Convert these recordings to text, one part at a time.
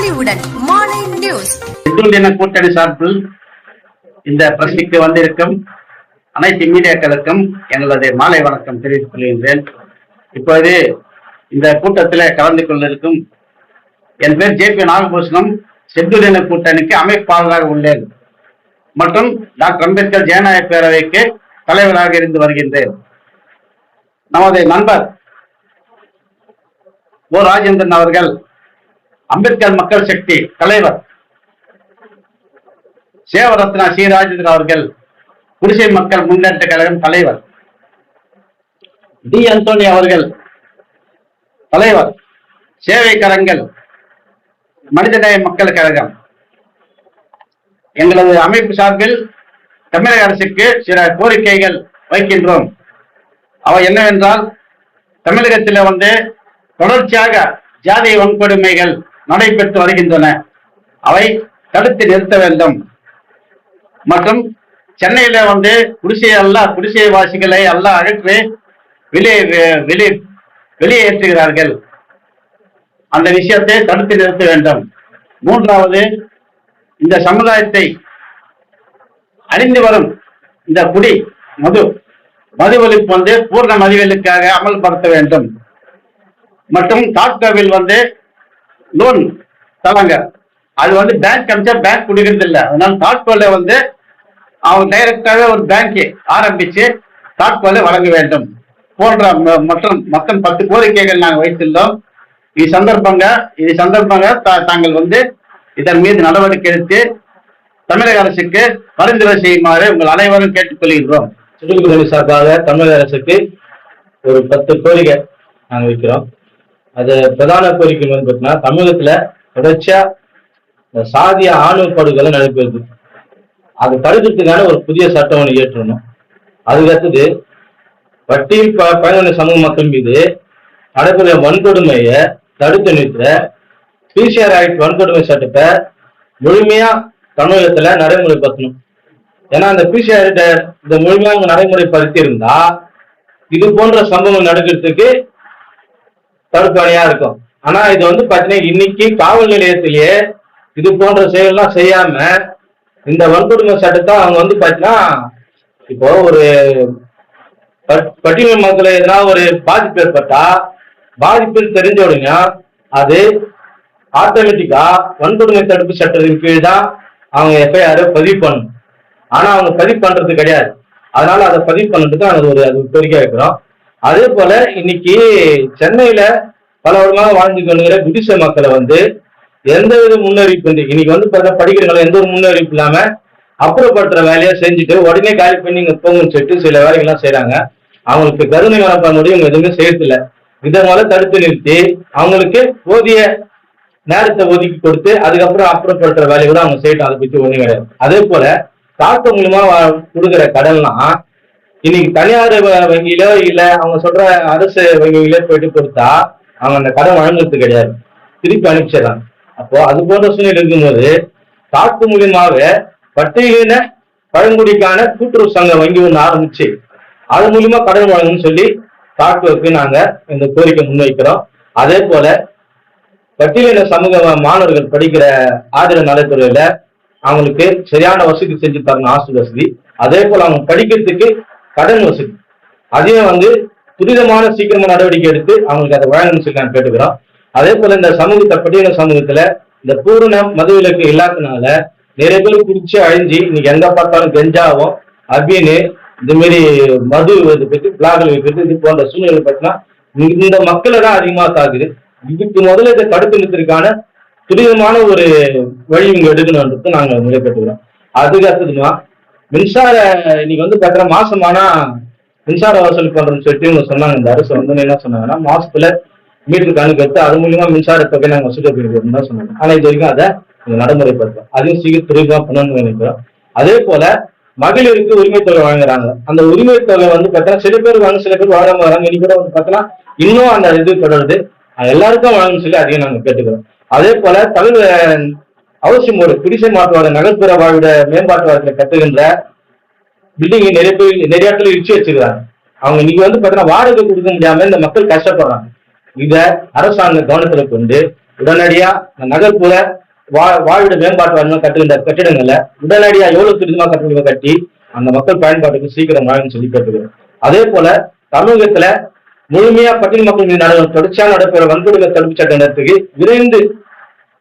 பொலிவுடன் மாலை நியூஸ். கூட்டணி சார்பில் இந்த பிரச்சனைக்கு வந்திருக்கும் அனைத்து மீடியாக்களுக்கும் எங்களது மாலை வணக்கம் தெரிவித்துக் கொள்கின்றேன். இப்போது இந்த கூட்டத்தில் கலந்து கொண்டிருக்கும் என் பேர் ஜே பி நாகபூஷணம். செந்து தின கூட்டணிக்கு அமைப்பாளராக உள்ளேன். மற்றும் டாக்டர் அம்பேத்கர் ஜனநாயக பேரவைக்கு தலைவராக இருந்து வருகின்றேன். நமது நண்பர் ஓ ராஜேந்திரன் அவர்கள் அம்பேத்கர் மக்கள் சக்தி தலைவர் சேவரத்னா சி அவர்கள் குடிசை மக்கள் முன்னேற்ற கழகம் தலைவர். டி. அந்தோனி அவர்கள் தலைவர். சேவை கரங்கள் மனிதநேய மக்கள் கழகம். எங்களது அமைப்பு சார்பில் தமிழக அரசுக்கு சில கோரிக்கைகள் வைக்கின்றோம். அவை என்னவென்றால் தமிழகத்தில் வந்து தொடர்ச்சியாக ஜாதி வன்கொடுமைகள் நடைபெற்று வருகின்றன. அவை தடுத்து நிறுத்த வேண்டும். மற்றும் சென்னையில வந்து குடிசை அல்ல குடிசை வாசிகளை அல்ல அகற்றி வெளியே வெளியே வெளியேற்றுகிறார்கள். அந்த விஷயத்தை தடுத்து நிறுத்த வேண்டும். மூன்றாவது இந்த சமுதாயத்தை அழிந்து வரும் இந்த குடி மது மது வந்து பூர்ண மதுவிலுக்காக அமல்படுத்த வேண்டும். மற்றும் டாக்டர்வில் வந்து லோன் தராங்க. அது வந்து பேங்க் அமிச்சா பேங்க் கொடுக்கறது இல்லை. அதனால டாட்கோல வந்து அவங்க டைரக்டாக ஒரு பேங்க் ஆரம்பிச்சு டாட்கோல வழங்க வேண்டும். போன்ற ம- மற்ற மொத்தம் பத்து கோரிக்கைகள் நாங்கள் வைத்துள்ளோம். இது சந்தர்ப்பங்க இது சந்தர்ப்பங்க தா- தாங்கள் வந்து இதன் மீது நடவடிக்கை எடுத்து தமிழக அரசுக்கு பரிந்துரை செய்யுமாறு உங்கள் அனைவரும் கேட்டுக்கொள்கின்றோம். சுற்றுப்புறத்துறை சார்பாக தமிழக அரசுக்கு ஒரு பத்து கோரிக்கை நாங்கள் வைக்கிறோம். அது பிரதான கோரிக்கை வந்து பார்த்தீங்கன்னா தமிழகத்துல தொடர்ச்சியா சாதிய ஆணவ படுகொலை நடைபெறுது. அது தடுக்கிறதுக்கான ஒரு புதிய சட்டம் ஒன்று இயற்றணும். அதுக்கு அடுத்தது ப- பயனுள்ள சமூக மக்கள் மீது நடைபெற வன்கொடுமையை தடுத்து நிறுத்த பிசிஆர் ஆக்ட் வன்கொடுமை சட்டத்தை முழுமையா தமிழகத்துல நடைமுறைப்படுத்தணும். ஏன்னா அந்த பிசிஆர் இந்த முழுமையாக நடைமுறைப்படுத்தி இருந்தா இது போன்ற சம்பவம் நடக்கிறதுக்கு தடுப்பணையா இருக்கும். ஆனா இது வந்து பாத்தீங்கன்னா இன்னைக்கு காவல் நிலையத்திலேயே இது போன்ற செயல்லாம் செய்யாம இந்த வன்கொடுமை சட்டத்தை அவங்க வந்து பாத்தீங்கன்னா இப்போ ஒரு பட்- பட்டியல் மக்கள் எதனா ஒரு பாதிப்பு ஏற்பட்டா பாதிப்பு தெரிஞ்ச உடனே அது ஆட்டோமேட்டிக்கா வன்கொடுமை தடுப்பு சட்டத்தின் கீழ் தான் அவங்க எஃப்ஐஆர் பதிவு பண்ணணும். ஆனா அவங்க பதிவு பண்றது கிடையாது. அதனால அதை பதிவு பண்ணுறதுக்கு நாங்கள் ஒரு அது கோரிக்கை வைக்கிறோம். அதே போல இன்னைக்கு சென்னையில பல வருடமாக வாழ்ந்து கொள்கிற குடிச மக்களை வந்து எந்த வித முன்னறிவிப்பு இல்லை. இன்னைக்கு வந்து பார்த்தா படிக்கிறவங்களை எந்த ஒரு முன்னறிவிப்பு இல்லாம அப்புறப்படுத்துற வேலையை செஞ்சுட்டு உடனே காலி பண்ணி இங்க போங்கன்னு சொல்லிட்டு சில வேலைகள்லாம் செய்யறாங்க அவங்களுக்கு கருணை மனப்பான்மையோட இவங்க எதுவுமே செய்யறதில்ல. இதனால தடுத்து நிறுத்தி அவங்களுக்கு போதிய நேரத்தை ஒதுக்கி கொடுத்து அதுக்கப்புறம் அப்புறப்படுத்துற வேலையை கூட அவங்க செய்யட்டும். அதை பத்தி ஒண்ணும் கிடையாது. அதே போல தாக்க மூலியமா வா- கொடுக்குற கடன்லாம் இன்னைக்கு தனியார் வங்கியிலோ இல்ல அவங்க சொல்ற அரசு வங்கியிலோ போயிட்டு கொடுத்தா அவங்க அந்த கடன் வழங்குறது கிடையாது. திருப்பி அனுப்பிச்சிடறாங்க அப்போ அது போன்ற சூழ்நிலை இருக்கும்போது தாக்கு மூலியமாக பட்டியலின பழங்குடிக்கான கூட்டுறவு சங்க வங்கி ஒன்று ஆரம்பிச்சு அது மூலியமா கடன் வழங்கணும்னு சொல்லி தாக்குவுக்கு நாங்க இந்த கோரிக்கை முன்வைக்கிறோம். அதே போல பட்டியலின சமூக மாணவர்கள் படிக்கிற ஆதரவு நலத்துறையில அவங்களுக்கு சரியான வசதி செஞ்சு தரணும் ஆசு வசதி. அதே போல அவங்க படிக்கிறதுக்கு கடன் வசூல். அதையும் வந்து துரிதமான சீக்கிரமா நடவடிக்கை எடுத்து அவங்களுக்கு அதை வழங்கணும்னு சொல்லி நான் கேட்டுக்கிறோம். அதே போல இந்த சமூகத்தை பட்டியல சமூகத்துல இந்த பூரண மதுவிலக்கு இல்லாததுனால நிறைய பேர் குடிச்சு அழிஞ்சு இன்னைக்கு எங்க பார்த்தாலும் கெஞ்சாவும் அப்படின்னு இந்த மாதிரி மது இது பற்றி பிளாக்கள் வைக்கிறது இது போன்ற சூழ்நிலை பார்த்தீங்கன்னா இந்த மக்களை தான் அதிகமா தாக்குது. இதுக்கு முதல்ல இதை தடுத்து நிறுத்திற்கான துரிதமான ஒரு வழி இங்க எடுக்கணும்ன்றது நாங்க நிலைப்பட்டுக்கிறோம் அதுக்கு அடுத்ததுமா மின்சார இன்னைக்கு வந்து பார்த்தீங்கன்னா மாசமானா மின்சார வசூல் பண்றோம்னு சொல்லிட்டு இவங்க சொன்னாங்க. இந்த அரசு வந்து என்ன சொன்னாங்கன்னா மாசத்துல மீட்டர் கணக்கு எடுத்து அது மூலியமா மின்சார தொகை நாங்க வசூல் பண்ணிக்கிறோம் தான் சொன்னாங்க. ஆனா இது வரைக்கும் அதை நடைமுறைப்படுத்தும் அதையும் சீக்கிரம் துரிதமா பண்ணணும்னு நினைக்கிறோம். அதே போல மகளிருக்கு உரிமை தொகை வழங்குறாங்க அந்த உரிமை தொகை வந்து பார்த்தீங்கன்னா சில பேர் வாங்க சில பேர் வாழாம வராங்க. இனி கூட வந்து பார்த்தீங்கன்னா இன்னும் அந்த இது தொடருது. எல்லாருக்கும் வாங்கணும்னு சொல்லி அதையும் நாங்க கேட்டுக்கிறோம். அதே போல தமிழ் அவசியம் ஒரு குடிசை மாற்றுவாத நகர்ப்புற வாழ்விட மேம்பாட்டு வாரத்தில் கட்டுகின்ற பில்டிங்கை நிறைய பேர் நிறைய இடத்துல இடிச்சு வச்சிருக்காங்க அவங்க நீங்க வந்து பாத்தீங்கன்னா வாடகை கொடுக்க முடியாம இந்த மக்கள் கஷ்டப்படுறாங்க. இத அரசாங்க கவனத்துல கொண்டு உடனடியா நகர்ப்புற வா வாழ்விட மேம்பாட்டு வாரியம் கட்டுகின்ற கட்டிடங்கள்ல உடனடியா எவ்வளவு துரிதமா கட்டிடங்களை கட்டி அந்த மக்கள் பயன்பாட்டுக்கு சீக்கிரம் வாழும் சொல்லி கேட்டுக்கிறோம். அதே போல தமிழகத்துல முழுமையா பட்டியல் மக்கள் மீது நட தொடர்ச்சியா நடைபெற வன்கொடுமை தடுப்பு சட்டத்துக்கு விரைந்து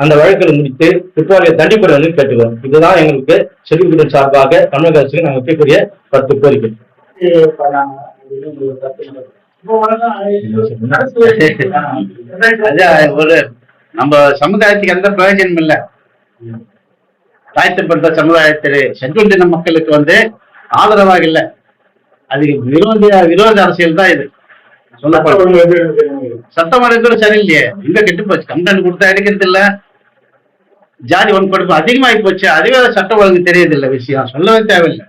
அந்த வழக்குகளை முடித்து குற்றவாளியை தண்டிப்பட வந்து கேட்டுக்கிறோம் இதுதான் எங்களுக்கு செல்விக்குடன் சார்பாக தமிழக அரசுக்கு நாங்கள் வைக்கக்கூடிய பத்து கோரிக்கை. ஒரு நம்ம சமுதாயத்துக்கு எந்த பிரயோஜனம் இல்ல. தாழ்த்தப்பட்ட சமுதாயத்தில் செங்குண்டின மக்களுக்கு வந்து ஆதரவாக இல்ல. அதுக்கு விரோத விரோத அரசியல் தான் இது. சொல்லப்படும் சட்டம் கூட சரியில்லையே. எங்க கெட்டு போச்சு? கம்ப்ளைண்ட் கொடுத்தா எடுக்கிறது இல்ல ஜாதி வன்கொடுமை அதிகமாகி போச்சு. அதுவே சட்டம் ஒழுங்கு தெரியுது இல்ல விஷயம். சொல்லவே தேவையில்லை.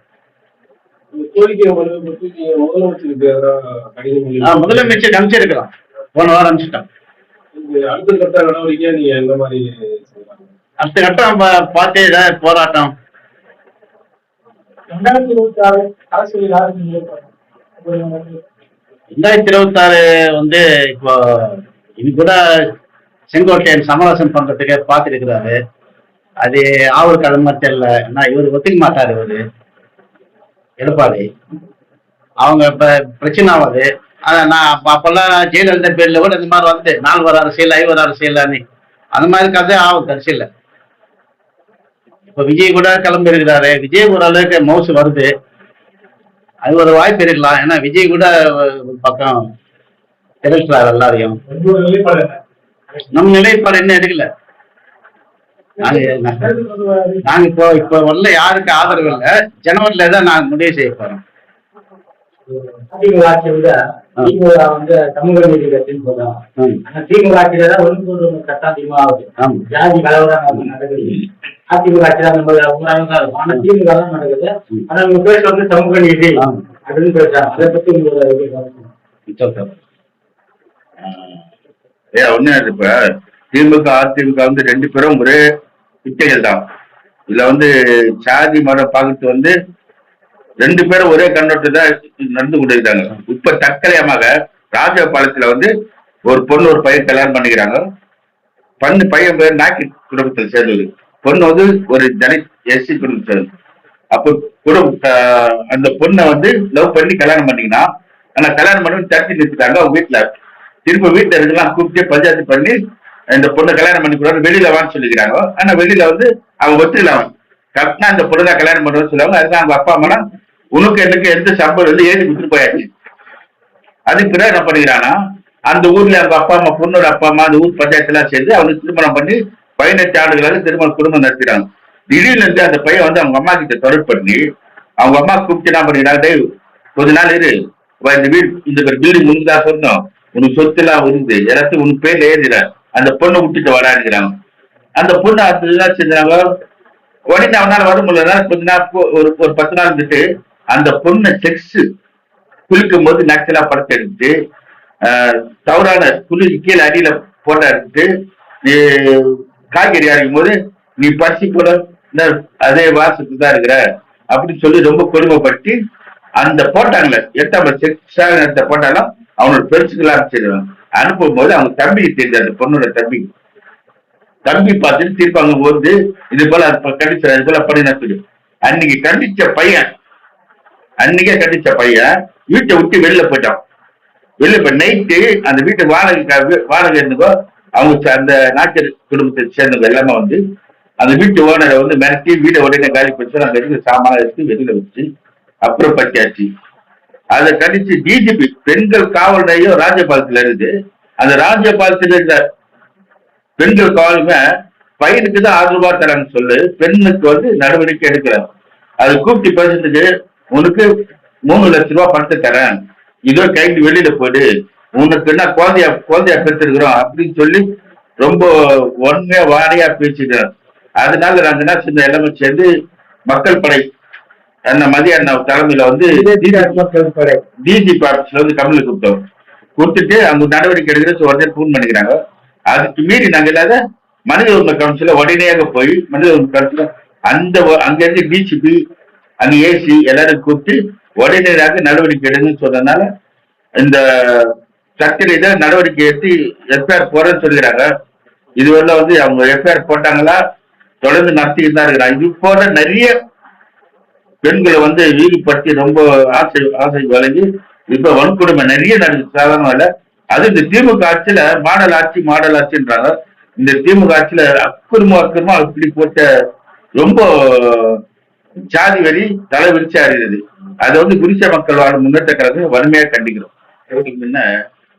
முதலமைச்சர் அனுப்பிச்சிருக்கலாம். போன வாரம் அனுப்பிச்சிட்டோம் இது அடுத்த கட்டம் நம்ம பார்த்து ஏதாவது போராட்டம். ரெண்டாயிரத்தி இருபத்தி ஆறு ரெண்டாயிரத்தி இருபத்தாறு வந்து இப்போ இது கூட செங்கோட்டையன் சமரசம் பண்றதுக்கு பார்த்துருக்கிறாரு. அது ஆவலுக்கு அது மாதிரி தெரியல ஏன்னா இவர் ஒத்துக்க மாட்டாரு இவரு. எடப்பாடி அவங்க இப்ப பிரச்சனை ஆகுது ஆனா நான் அப்ப அப்பெல்லாம் ஜெயலலிதா பேர்ல கூட இந்த மாதிரி வந்து நால்வர் அரசியல் ஐவர் அரசியல் அந்த மாதிரி கதை ஆகும் கடைசியில். இப்ப விஜய் கூட கிளம்பி இருக்கிறாரு விஜய் ஒரு அளவுக்கு மவுசு வருது. அது ஒரு வாய்ப்பு இருக்கலாம். ஏன்னா விஜய் கூட ஒரு பக்கம் எதிர்க்கிறார் எல்லாரையும். நம்ம நிலைப்பாடு என்ன எடுக்கல. நாங்க நாங்க இப்போ இப்போ வரல யாருக்கு ஆதரவு இல்லை. ஜனவரில தான் நாங்க முடிவு செய்ய போறோம். திமுக ஆட்சியை விட திமுக வந்து சமூக நீதி கட்சின்னு சொல்றாங்க. ஆனா திமுக ஆட்சியில தான் ஒன்று கட்டம் அதிகமா ஆகுது. ஜாதி கலவரம் நடக்குது. அதிமுக ஆட்சி தான் நம்ம ஊராக தான் இருக்கும். ஆனா திமுக தான் நடக்குது. ஆனா உங்க பேர் வந்து சமூக நீதி. அப்படின்னு பேசுறாங்க. அதை பத்தி உங்களோட ஒண்ணு இப்ப திமுக அதிமுக வந்து ரெண்டு பேரும் ஒரே பிச்சைகள் தான். இதுல வந்து சாதி மரம் பார்க்கறது வந்து ரெண்டு பேரும் ஒரே கண்ணோட்டம் தான் நடந்து கொண்டிருக்காங்க இப்ப தற்கலையமாக ராஜபாளையத்துல வந்து ஒரு பொண்ணு ஒரு பையன் கல்யாணம் பண்ணிக்கிறாங்க. பண்ணு பையன் பேர் நாக்கி குடும்பத்தில் சேர்ந்தது. பொண்ணு வந்து ஒரு தலித் எஸ்சி குடும்பத்தில் சேர்ந்தது அப்போ குடும்ப அந்த பொண்ணை வந்து லவ் பண்ணி கல்யாணம் பண்ணிக்கினா ஆனா கல்யாணம் பண்ணி தட்டி நிறுத்திட்டாங்க அவங்க வீட்டுல திரும்ப வீட்டுல இருக்கலாம் கூப்பிட்டு பஞ்சாயத்து பண்ணி இந்த பொண்ணை கல்யாணம் பண்ணி கூடாது வெளியில வான்னு சொல்லிக்கிறாங்க ஆனா வெளியில வந்து அவங்க ஒத்துக்கல அவன். கரெக்டா இந்த பொண்ணு தான் கல்யாணம் பண்ணுறோம்னு சொல்லுவாங்க. அதுதான் அவங்க அப்பா அம்மா உனக்கு எனக்கு எந்த சம்பளம் வந்து ஏறி கொடுத்துட்டு போயாச்சு. அதுக்கு பிறகு என்ன பண்ணிக்கிறானா அந்த ஊர்ல அவங்க அப்பா அம்மா பொண்ணோட அப்பா அம்மா அந்த ஊர் பஞ்சாயத்தெல்லாம் சேர்ந்து அவனுக்கு திருமணம் பண்ணி பதினெட்டு ஆண்டுகளாக திருமணம் குடும்பம் நடத்திடுறாங்க திடீர்னு இருந்து அந்த பையன் வந்து அவங்க அம்மா கிட்ட தொடர்பு பண்ணி அவங்க அம்மா கூப்பிட்டு என்ன பண்ணிக்கிறாங்க டேய் கொஞ்ச நாள் இரு. இந்த வீடு இந்த பில்டிங் உனக்கு தான் சொன்னோம். உனக்கு சொத்து எல்லாம் இருக்குது எல்லாத்தையும் உனக்கு பேர்ல எழுதிட. அந்த பொண்ணை விட்டுட்டு வராதுங்கிறாங்க. அந்த பொண்ணு அதுதான் செஞ்சாங்க? உடனே அவனால வர முடியல. கொஞ்ச நாள் போ- ஒரு ஒரு பத்து நாள் இருந்துட்டு அந்த பொண்ணை செக்ஸ் குளிக்கும் போது நக்கலா படத்தை எடுத்து தவறான குளி கீழே அடியில போட்டோ எடுத்துட்டு நீ காய்கறி அரைக்கும் போது நீ பறிச்சு கூட இந்த அதே வாசத்துக்கு தான் இருக்கிற அப்படின்னு சொல்லி ரொம்ப கொடுமைப்பட்டு அந்த போட்டாங்களே எட்டாம் செக்ஸாக எடுத்த போட்டாலும் அவனோட பெருசுக்கெல்லாம் அனுப்பிச்சிடுவாங்க அனுப்பும் போது அவங்க தம்பிக்கு தெரியுது அந்த பொண்ணோட தம்பிக்கு தம்பி பார்த்துட்டு திருப்பி அங்க வந்து இது போல அது கண்டிச்ச இது போல பண்ணி நடத்துது அன்னைக்கு கண்டிச்ச பையன் அன்னைக்கே கண்டிச்ச பையன் வீட்டை விட்டு வெளில போயிட்டான். வெளில போய் நைட்டு அந்த வீட்டு வாடகை வாடகை இருந்துக்கோ அவங்க ச- அந்த நாட்டு குடும்பத்தை சேர்ந்தவங்க எல்லாமே வந்து அந்த வீட்டு ஓனரை வந்து மிரட்டி வீட்டை உடனே காலி பண்ணி அந்த இருக்கிற சாமான எடுத்து வெளியில வச்சு அப்புறம் பத்தியாச்சு அதை கண்டிச்சு டிஜிபி பெண்கள் காவல் நிலையம் ராஜபாலத்தில் இருக்கு அந்த ராஜபாலத்தில் இருக்கிற பெண்கள் காவலுமே பையனுக்கு தான் ஆறு ரூபாய் தரான்னு சொல்லு பெண்ணுக்கு வந்து நடவடிக்கை எடுக்கிறாங்க. அதை கூப்பிட்டு பேசுறதுக்கு உனக்கு மூணு லட்ச ரூபாய் பணத்தை தரேன். இதோ கைக்கு வெளியில போயிடு. உனக்கு என்ன குழந்தையா குழந்தையா பெற்றிருக்கிறோம் அப்படின்னு சொல்லி ரொம்ப ஒன்மையா வாரியா பேசிக்கிறார் அதனால நாங்க என்ன செஞ்சோம் எல்லாமே சேர்ந்து மக்கள் படை அந்த மதிய அண்ணா தலைமையில வந்து டிஜிபி ஆபீஸ்ல வந்து கம்மியில் கொடுத்தோம். கொடுத்துட்டு அவங்க நடவடிக்கை எடுக்கிற உடனே ஃபோன் பண்ணிக்கிறாங்க. அதுக்கு மீறி நாங்க இல்லாத மனித உரிமை கவுன்சில உடனேயாக போய் மனித உரிமை கவுன்சில அந்த அங்க இருந்து டிசிபி அங்க ஏசி எல்லாரும் கூப்பிட்டு உடனடியாக நடவடிக்கை எடுங்கன்னு சொன்னதுனால இந்த தான் நடவடிக்கை எடுத்து எஸ்ஆர் போறேன்னு சொல்லிக்கிறாங்க. இதுவரை வந்து அவங்க எஃப்ஐஆர் போட்டாங்களா? தொடர்ந்து நடத்திட்டு தான் இருக்கிறாங்க. இது போல நிறைய பெண்களை வந்து ஈடுபடுத்தி ரொம்ப ஆசை ஆசை வழங்கி இப்ப வன்கொடுமை நிறைய நடக்குது. சாதாரண இல்ல அது இந்த திமுக ஆட்சியில மாடல் ஆட்சி மாடல் ஆட்சின்றாங்க. இந்த திமுக ஆட்சியில அக்குறமா அக்குறமா அப்படி போட்ட ரொம்ப ஜாதி வரி தலை விரிச்சு அறிகிறது அதை வந்து குடிசை மக்கள் வாழும் முன்னேற்ற கழகம் வன்மையா கண்டிக்கிறோம். முன்ன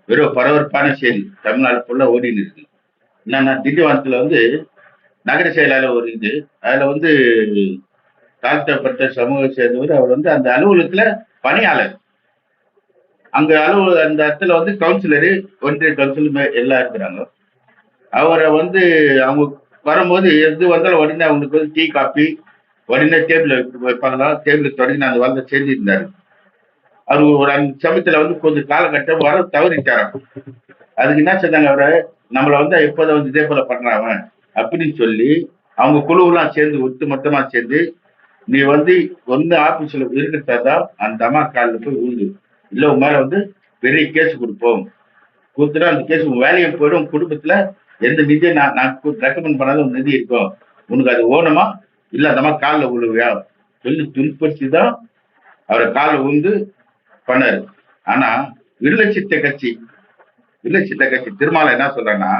வெறும் பரபரப்பான செய்தி. தமிழ்நாடு ஃபுல்லா ஓடின்னு இருக்கு என்னன்னா திண்டிவனத்துல வந்து நகர செயலாளர் ஒரு இது. அதுல வந்து தாழ்த்தப்பட்ட சமூக சேர்ந்தவர் அவர் வந்து அந்த அலுவலகத்துல பணியாளர். அங்க அலுவலக அந்த இடத்துல வந்து கவுன்சிலரு ஒன்றிய கவுன்சிலர் எல்லாம் இருக்கிறாங்க. அவரை வந்து அவங்க வரும்போது எது வந்தாலும் உடனே அவங்களுக்கு வந்து டீ காப்பி உடனே டேபிள் வைப்பாங்களா? டேபிள் தொடங்கி அந்த வந்து செஞ்சிருந்தாரு அவர் ஒரு அந்த சமயத்துல வந்து கொஞ்சம் காலகட்டம் வர தவறிட்டாராம். அதுக்கு என்ன சொன்னாங்க அவரை? நம்மளை வந்து எப்போதும் வந்து இதே போல பண்றாங்க அப்படின்னு சொல்லி அவங்க குழுவெல்லாம் சேர்ந்து ஒட்டு மொத்தமா சேர்ந்து நீ வந்து ஒன்னு ஆபீஸ்ல இருக்கிறதான் அந்த அம்மா காலில் போய் விழுந்து இல்ல உன் மேல வந்து பெரிய கேஸ் கொடுப்போம். கொடுத்துட்டா அந்த கேஸ் உன் வேலையை போயிடும் உன் குடும்பத்துல எந்த நிதியை நான் நான் ரெக்கமெண்ட் பண்ணாத ஒரு நிதி இருக்கும். உனக்கு அது ஓனமா இல்ல அந்த அம்மா காலில் உழுவியா? சொல்லி துன்படுத்தி தான் அவரை காலில் விழுந்து பண்ணாரு. ஆனா விடுதலை கட்சி விடுதலை கட்சி திருமால என்ன சொல்றேன்னா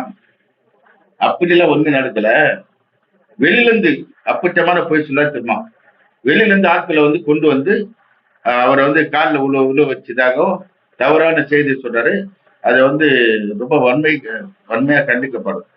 அப்படிலாம் ஒண்ணு நடக்கல. வெளியில இருந்து அப்பட்டமான போய் சொல்ல திருமா வெளியிலேருந்து ஆட்களை வந்து கொண்டு வந்து அவரை வந்து காலில் உள்ள உள்ள வச்சதாகவும் தவறான செய்தி சொல்றாரு. அதை வந்து ரொம்ப வன்மை வன்மையா கண்டிக்கப்படும்